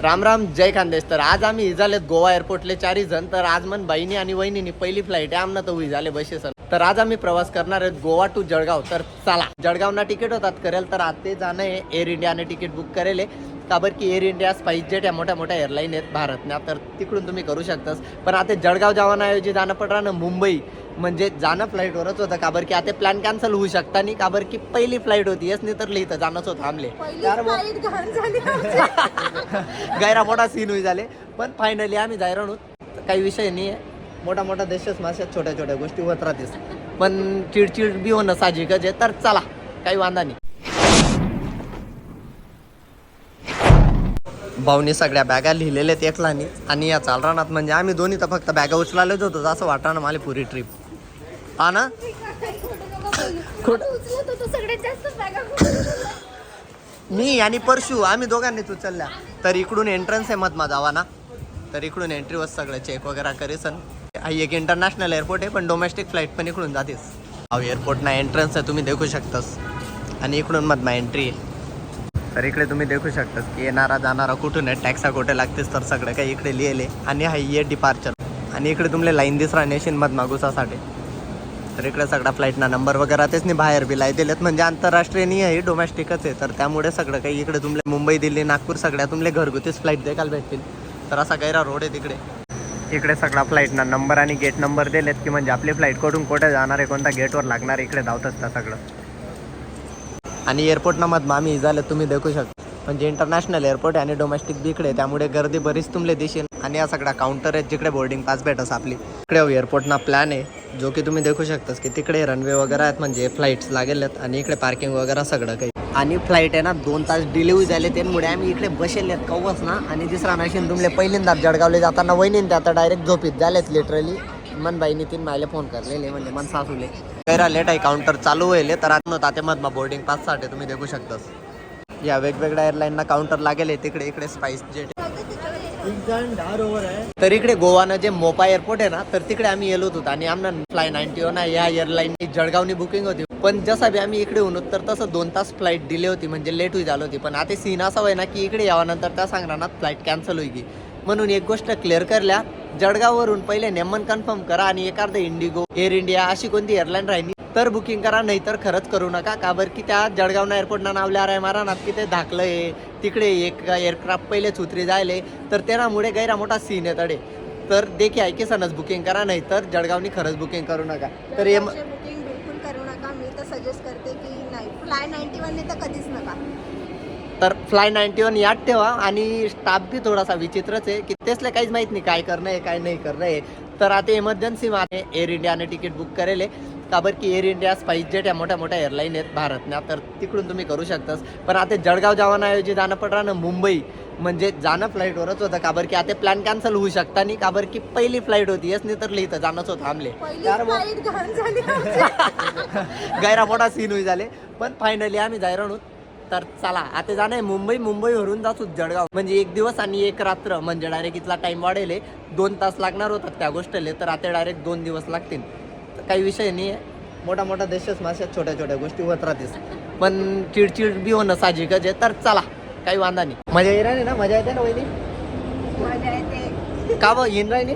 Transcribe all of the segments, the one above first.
राम राम जय खानदेश. तर आज आम्ही इजालेत गोवा एअरपोर्टले चारही जण. तर आज मन बहिणी आणि वहिनीनी पहिली फ्लाईट आहे. आमना तर इजाले बसे सर तर आज आम्ही प्रवास करणार आहेत गोवा टू जळगाव. तर चला जळगावना तिकीट होतात करेल. तर आज ते जाणं आहे. एअर इंडियाने तिकीट बुक करेल. आहे. का की एअर इंडिया स्पाइस जेट या मोठ्या मोठ्या एअरलाईन आहेत भारतना. तर तिकडून तुम्ही करू शकतास. पण आता जळगाव जावानाऐवजी जाणं पडणार ना मुंबई. म्हणजे जाणं फ्लाईटवरच होतं. का बरं की आता प्लॅन कॅन्सल होऊ शकता नाही का बरं की पहिली फ्लाईट होती. येस नाही तर लिहितं जाणंच होतं थांबले. गैरा मोठा सीन होई झाले पण फायनली आम्ही जाय राहू काही विषय नाही आहे मोठा मोठा देशच माशात छोट्या छोट्या गोष्टी होत राहतेस पण चिडचिड बी होणं साहजिकच आहे. तर चला काही वांधा नाही. भाऊनी सगळ्या बॅगा लिहिलेल्या आहेत एकला नाही आणि या चाल राहणार म्हणजे आम्ही दोन्ही तर फक्त बॅगा उचलालेच होतो. असं वाटणार मला पुरी ट्रिप हा ना? मी आणि परशू आम्ही दोघांनीच उचलल्या. तर इकडून एंट्रन्स आहे मत जावा ना तर इकडून एंट्री वर सगळं चेक वगैरे करेसन. हा एक इंटरनॅशनल एअरपोर्ट आहे पण डोमेस्टिक फ्लाईट पण इकडून जातेस. हा एअरपोर्टना एंट्रन्स आहे तुम्ही देखू शकतास. आणि इकडून मत एंट्री आहे. तर इकडे तुम्ही देखू शकतास की येणारा जाणारा कुठून आहे टॅक्सा कुठे लागतेस तर सगळं काही इकडे लिहिले. आणि हा ये डिपार्चर आणि इकडे तुमले लाईन दिसरा नेशन मध मागुसासाठी तर इकडे सगळा फ्लाईटना नंबर वगैरे तेच नाही बाहेर बी लाई दिलेत. म्हणजे आंतरराष्ट्रीय नाही आहे डोमेस्टिकच आहे. तर त्यामुळे सगळं काही इकडे तुमले मुंबई दिल्ली नागपूर सगळ्या तुमले घरगुतीच फ्लाईट देखाल भेटतील. तर असा गैरा रोड आहे तिकडे. इकडे सगळा फ्लाईटना नंबर आणि गेट नंबर दिलेत की म्हणजे आपली फ्लाईटकडून कुठे जाणार आहे कोणत्या गेटवर लागणार आहे, इकडे धावत असतं सगळं. आणि एअरपोर्टना मध मामी झालं तुम्ही देखू शकता. म्हणजे इंटरनॅशनल एअरपोर्ट आहे आणि डोमेस्टिक बी इकडे त्यामुळे गर्दी बरीच तुमले दिसेल आणि या सगळ्या काउंटर आहेत जिकडे बोर्डिंग पास भेटस आपली. इकडे एअरपोर्टना प्लॅन आहे. जो की तुम्ही देखू शकतास की तिकडे रनवे वगैरे आहेत म्हणजे फ्लाईट्स लागेल आहेत आणि इकडे पार्किंग वगैरे सगळं काही. आणि फ्लाईट आहे ना दोन तास डिलिव्हरी झाले त्यामुळे आम्ही इकडे बसेल आहेत कवच ना. आणि दुसरा मॅशीन तुमले पहिल्यांदा जळगावले जाताना वहिनीन ते आता डायरेक्ट झोपीत झालेत लिटरली मन बाईनी तीन मायले फोन करलेले म्हणजे मन सासूले. कैरा लेट आहे काउंटर चालू होईल तर आता ताते मधमा बोर्डिंग पाससाठी तुम्ही देखू शकतास. या वेगवेगळ्या एअरलाईनना काउंटर लागेल तिकडे इकडे स्पाइस जेट तर इकडे गोवानं जे मोपा एअरपोर्ट आहे ना तर तिकडे आम्ही गेलो होतो. आणि आमना फ्लाय नाईन्टी वन या एअरलाईननी जळगावनी बुकिंग होती. पण जसा बी आम्ही इकडे होतो तर तसं दोन तास फ्लाईट डिले होती. म्हणजे लेट होई झाली होती. पण आता सीन असा होय ना की इकडे यावानंतर त्या सांगणार ना फ्लाईट कॅन्सल होईल म्हणून एक गोष्ट क्लिअर करल्या जळगाववरून पहिले नेमन कन्फर्म करा आणि एखादं इंडिगो एअर इंडिया अशी कोणती एअरलाईन राहिली तर बुकिंग करा नाही तर खरंच करू नका. का बरं की त्या जळगावना एअरपोर्टना नाव लिहा मारा ना की ते धाकलं आहे. तिकडे एक एअरक्राफ्ट पहिलेच उतरी जायले. तर त्यामुळे गैरा मोठा सीन आहे तडे. तर देखी ऐके सणच बुकिंग करा नाही तर जळगावनी खरंच बुकिंग करू नका. तर एम असे बुकिंग बिलकुल करू नका. मी तर सजेस्ट करते की नाही. फ्लाय नाईन्टी वन तर कधीच नका. तर फ्लाय नाईन्टी वन याद ठेवा आणि स्टाफ बी थोडासा विचित्रच आहे. की तेसला काहीच माहीत नाही काय करणं आहे काय नाही करणं आहे. तर आता इमर्जन्सी मध्ये एअर इंडियाने तिकीट बुक करेल. आहे. का बरं की एअर इंडिया स्पाइस जेट या मोठ्या मोठ्या एअरलाईन आहेत भारतच्या तर तिकडून तुम्ही करू शकतास. पण आता जळगाव जावानाऐवजी जाणं पडणार ना मुंबई. म्हणजे जाणं फ्लाईटवरच होतं का बरं की आता प्लॅन कॅन्सल होऊ शकता नाही का बरं की पहिली फ्लाईट होती. येस नाही तर लिहितं जाणंच होतं थांबले. गैरा मोठा सीन होई झाले पण फायनली आम्ही जाय राहू तर चला आता जाणं आहे. मुंबई मुंबईवरून जातो जळगाव. म्हणजे एक दिवस आणि एक रात्र. म्हणजे डायरेक्ट इथला टाइम वाढेल. दोन तास लागणार होतात त्या गोष्टीला. तर आता डायरेक्ट दोन दिवस लागतील. काही विषय नाही आहे. मोठा मोठा देशच माशात छोट्या छोट्या गोष्टी होत राहतेस. पण चिडचिड बी होणं साहजिकच आहे. तर चला काही वांधा नाही. मजा येईल नाही ना? मजा येते ना वहिनी? का बघ येईन राहिली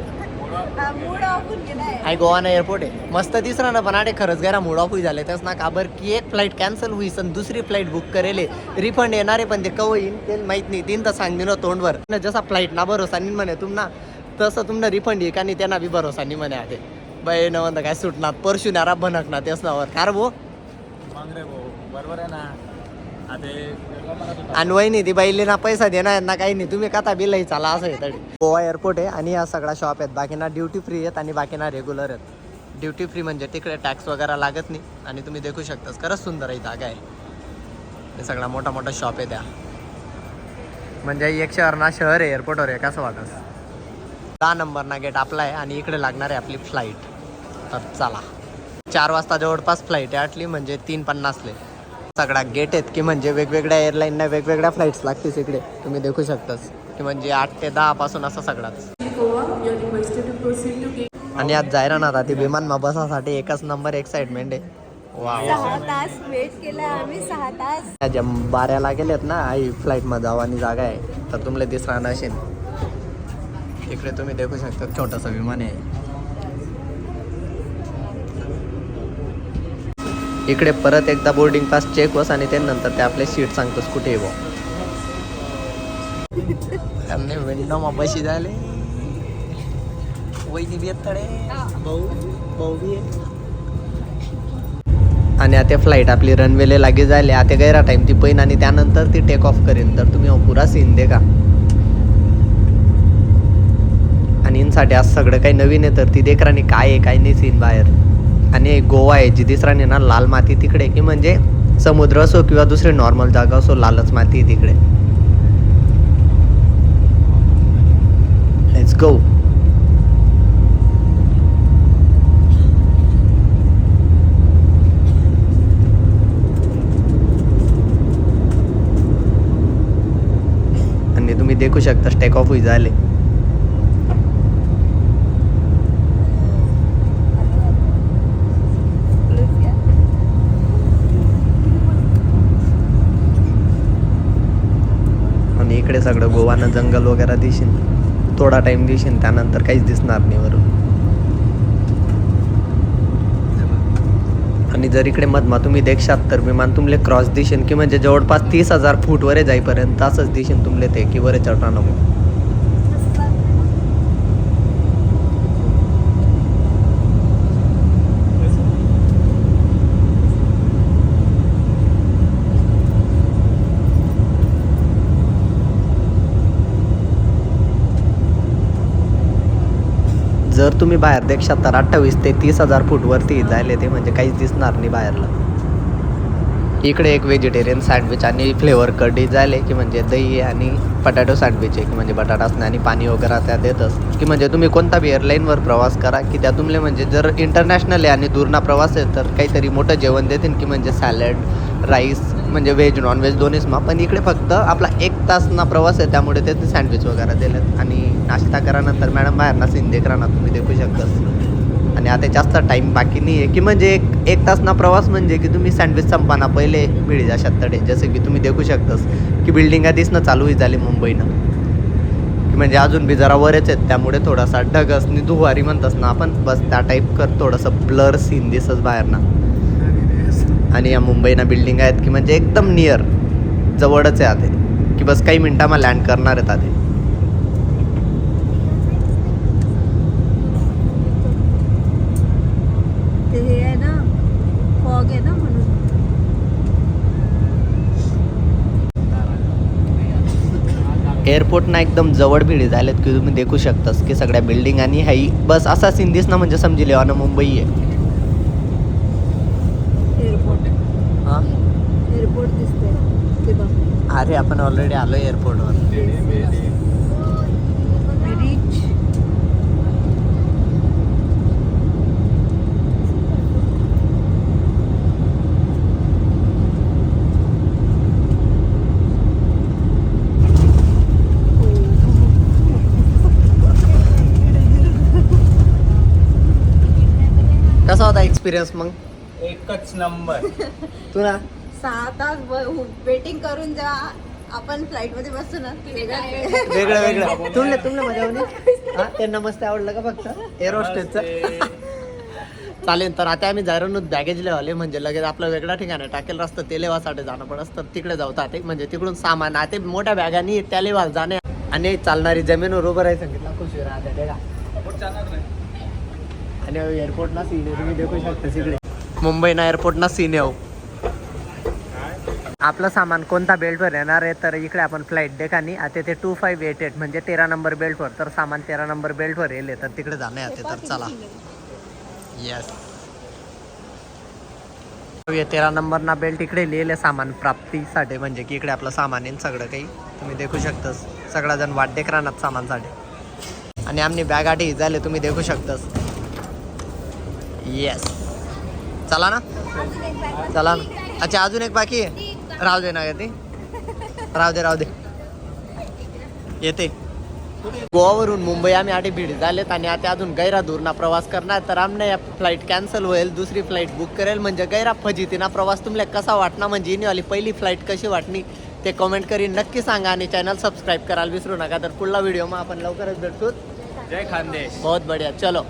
आणि गोवाना एअरपोर्ट आहे. मस्त दिसणार ना पण आडे खरंच गैरा मूड ऑफ होई झाले. त्याच ना का बरं की एक फ्लाईट कॅन्सल होईस आणि दुसरी फ्लाईट बुक करेल रिफंड येणार आहे पण ते कव येईन ते माहीत नाही. तीन तर सांग ना तोंडवर. न जसा फ्लाईट ना भरोसा नाही म्हणे तुमना तसं तुमना रिफंड ये का नाही त्यांना बी भरोसा नाही म्हणे आते बाई न म्हणता काय सुटणार? परशुनारा भनकणार तेच नावर कार भो मग रे भाऊ. बरोबर आहे ना? आता आणि वहिनी ती बाईले ना पैसा देणार ना काही नाही. तुम्ही कथा बिलही चाला असं आहे तरी. गोवा एअरपोर्ट आहे आणि या सगळ्या शॉप आहेत. बाकीना ड्युटी फ्री आहेत आणि बाकीना रेग्युलर आहेत. ड्युटी फ्री म्हणजे तिकडे टॅक्स वगैरे लागत नाही. आणि तुम्ही देखू शकतास खरंच सुंदर आहे जागा आहे. हे सगळा मोठा मोठा शॉप आहे त्या म्हणजे एक शहर ना शहर आहे एअरपोर्टवर आहे. कसं वाटत दहा नंबर ना गेट आपला आहे आणि इकडे लागणार आहे आपली फ्लाईट तर चला. चार वाजता जवळपास फ्लाईट आहे आटली म्हणजे तीन पन्नासले. सगळा गेट आहेत की म्हणजे वेगवेगळ्या एअरलाईनना वेगवेगळ्या फ्लाईट्स लागतील इकडे तुम्ही देखू शकतास. की म्हणजे आठ ते दहा पासून असं सगळाच. आणि आज जायरा ना ती विमान बसासाठी एकच नंबर एक्साइटमेंट आहे. वा सहा तास वेट केला आम्ही सहा तास. ज्या बाऱ्याला गेलेत ना आई फ्लाईटमध्ये जावानी जागा आहे. तर तुमले दिसणार नसेल इकडे तुम्ही देखू शकता छोटासा विमान आहे. इकडे परत एकदा बोर्डिंग पास चेक होस आणि त्यानंतर ते आपले सीट सांगतोस कुठे त्यांनी विंडो बशी झाले वैदी बी येत भाऊ भाऊ बी आहे आणि आता फ्लाईट आपली रनवेले लागे जायले. आता गैरा टाइम ती पैन आणि त्यानंतर ती टेक ऑफ करेन. तर तुम्ही हो पुरा सीन दे का आणि इनसाठी आज सगळं काही नवीन आहे तर ती देखरानी काय आहे काय नाही सीन बाहेर. आणि गोवा आहे जी दिसराने ना लाल माती तिकडे की म्हणजे समुद्र असो किंवा दुसरी नॉर्मल जागा असो लालच माती तिकडे. लेट्स गो आणि तुम्ही देखू शकता टेक ऑफ झाले आणि इकडे सगळं गोवानं जंगल वगैरे दिसेन. थोडा टाइम दिसेन त्यानंतर काहीच दिसणार नाही वरून. आणि जर इकडे मधमा तुम्ही देखशात तर विमान तुमले क्रॉस दिशेन की म्हणजे जवळपास तीस हजार फूट वरे जाईपर्यंत असंच दिशेन तुमले ते की वरे चढणार नको. जर तुम्ही बाहेर देखशात तर अठ्ठावीस ते तीस हजार फूटवरती जायले ते म्हणजे काहीच दिसणार नाही बाहेरला. इकडे एक व्हेजिटेरियन सँडविच आणि फ्लेवर कढी जायले की म्हणजे दही आणि बटाटो सँडविच आहे की म्हणजे बटाटा असणे आणि पाणी वगैरे त्या देतच. की म्हणजे तुम्ही कोणता बी एअरलाईनवर प्रवास करा की त्या तुमले म्हणजे जर इंटरनॅशनल आहे आणि दूरना प्रवास आहे तर काहीतरी मोठं जेवण देतील की म्हणजे सॅलड राईस म्हणजे व्हेज नॉनव्हेज दोन्हीच मग. पण इकडे फक्त आपला एक तासना प्रवास आहे त्यामुळे ते सँडविच वगैरे दिलेत. आणि नाश्ता करानंतर मॅडम बाहेर ना सीन देखरा ना तुम्ही देखू शकता आणि आता जास्त टाईम बाकी नाही आहे की म्हणजे एक एक तासना प्रवास म्हणजे की तुम्ही सँडविच संपाना पहिले मिळी जाशात तडे जसे की तुम्ही देखू शकतास की बिल्डिंगा दिसणं चालूही झाली मुंबईनं. की म्हणजे अजून बी जरा वरच आहेत त्यामुळे थोडासा ढगस नि धुवारी म्हणतास ना आपण बस त्या टाईप कर थोडंसं ब्लर सीन दिसत बाहेर ना आणि या मुंबईना बिल्डिंग आहेत की म्हणजे एकदम नियर जवळच आहे आते की बस काही मिनटामा लँड करणार आहेत आते ते हे आहे ना फॉग आहे ना म्हणून. एअरपोर्टना एकदम जवळ भिडी झालेत की तुम्ही देखू शकतास की सगळ्या बिल्डिंग आणि हाई. बस असा सीन दिसणं म्हणजे समजिले अन मुंबई आहे एअरपोर्ट हां एअरपोर्ट अरे आपण ऑलरेडी आलो एअरपोर्टवर. कसा होता एक्सपिरियन्स मग? एकच नंबर. तू ना सहा तास वेटिंग करून जेव्हा आपण फ्लाईटमध्ये बसतो ना वेगळं वेगळं. वेगळं तुमले तुमले मजा हा त्यांना मस्त आवडलं का फक्त? एअर होस्टेसचं चालेल तर आता आम्ही जायरून बॅगेज लेवाले म्हणजे लगेच आपलं वेगळ्या ठिकाणी टाकेल रस्ता ते लेवासाठी जाणं पडस तर तिकडे जाऊ ताते म्हणजे तिकडून सामान आता मोठ्या बॅगानी त्या लेवाल जाणे. आणि चालणारी जमीनवर उभं राहायचं सांगितलं खुशी राहते ते का? आणि एअरपोर्टला सीन तुम्ही देखू शकता तिकडे. मुंबईना एअरपोर्टना सीन येऊ आपलं सामान कोणता बेल्टवर येणार आहे तर इकडे आपण फ्लाईट देखानी आता ते टू फाईव्ह एट एट म्हणजे तेरा नंबर बेल्टवर तर सामान तेरा नंबर बेल्टवर येले तर तिकडे जाणं आहे तर चला. येस तेरा नंबर ना बेल्ट इकडे लिहिले सामान प्राप्तीसाठी म्हणजे की इकडे आपलं सामान आहे सगळं काही. तुम्ही देखू शकतास. सगळा जण वाट राहणार सामानसाठी. आणि आमनी बॅग आठी झाले तुम्ही देखू शकतास. येस चला ना. चला ना. अच्छा अजून एक बाकी आहे? राहू दे ना ती. राहू दे राहू दे. येते. गोवावरून मुंबई आम्ही आधी भीड झालेत आणि आता अजून गैरा दूरना प्रवास करणार. तर आमने या फ्लाईट कॅन्सल होईल दुसरी फ्लाईट बुक करेल. म्हणजे गैरा फजितीना प्रवास तुम्हाला कसा वाटणार? म्हणजे इनीवाली पहिली फ्लाईट कशी वाटणी ते कमेंट करीन. नक्की सांगा आणि चॅनल सबस्क्राईब करायला विसरू नका. तर पुढला व्हिडिओ मग आपण लवकरच भेटतो जय खानदेश. बहुत बढिया. चलो.